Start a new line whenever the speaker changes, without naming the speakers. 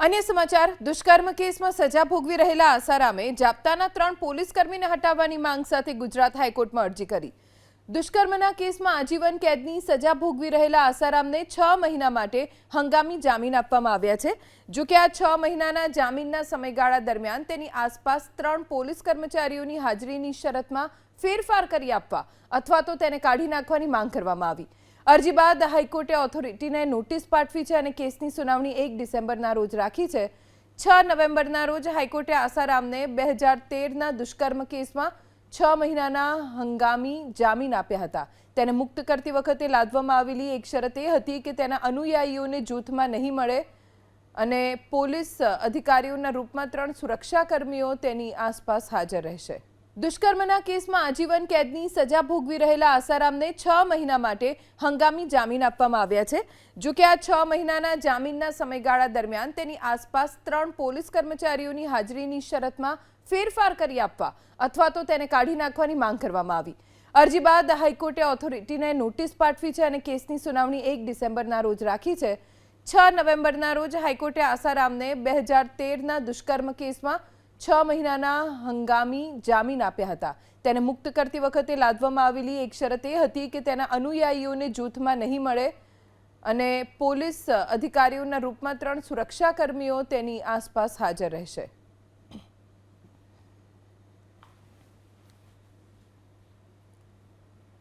અન્ય સમાચાર, દુષ્કર્મ કેસમાં સજા ભોગવી રહેલા આસારામે જાપ્તાના ત્રણ પોલીસ કર્મીને હટાવવાની માંગ સાથે ગુજરાત હાઈકોર્ટમાં અરજી કરી. દુષ્કર્મના કેસમાં આજીવન કેદની સજા ભોગવી રહેલા આસારામને છ મહિના માટે હંગામી જામીન આપવામાં આવ્યા છે. જો કે આ છ મહિનાના જામીનના સમયગાળા દરમિયાન તેની આસપાસ ત્રણ પોલીસ કર્મચારીઓની હાજરીની શરતમાં ફેરફાર કરી આપવા અથવા તો તેને કાઢી નાખવાની માંગ કરવામાં આવી. અરજી બાદ હાઈકોર્ટે ઓથોરિટીને નોટિસ પાઠવી છે અને કેસની સુનાવણી એક ડિસેમ્બરના રોજ રાખી છે. છ નવેમ્બરના રોજ હાઈકોર્ટે આસારામને બે હજાર તેરના દુષ્કર્મ કેસમાં છ મહિનાના હંગામી જામીન આપ્યા હતા. તેને મુક્ત કરતી વખતે લાદવામાં આવેલી એક શરત એ હતી કે તેના અનુયાયીઓને જૂથમાં નહીં મળે અને પોલીસ અધિકારીઓના રૂપમાં ત્રણ સુરક્ષાકર્મીઓ તેની આસપાસ હાજર રહેશે. દુષ્કર્મના કેસમાં આજીવન કેદની સજા ભોગવી રહેલા આસારામને છ મહિના માટે હંગામી જામીન આપવામાં આવ્યા છે. જો કે આ છ મહિનાના જામીનના સમયગાળા દરમિયાન તેની આસપાસ ત્રણ પોલીસ કર્મચારીઓની હાજરીની શરતમાં ફેરફાર કરી આપવા અથવા તો તેને કાઢી નાખવાની માંગ કરવામાં આવી. અરજી બાદ હાઈકોર્ટે ઓથોરિટીને નોટિસ પાઠવી છે અને કેસની સુનાવણી એક ડિસેમ્બરના રોજ રાખી છે. છ નવેમ્બરના રોજ હાઈકોર્ટે આસારામને બે હજાર તેરના દુષ્કર્મ કેસમાં છ મહિનાના હંગામી જામીન આપ્યા હતા. તેને મુક્ત કરતી વખતે લાદવામાં આવેલી એક શરત એ હતી કે તેના અનુયાયીઓને જૂથમાં નહીં મળે અને પોલીસ અધિકારીઓના રૂપમાં ત્રણ સુરક્ષાકર્મીઓ તેની આસપાસ હાજર રહેશે.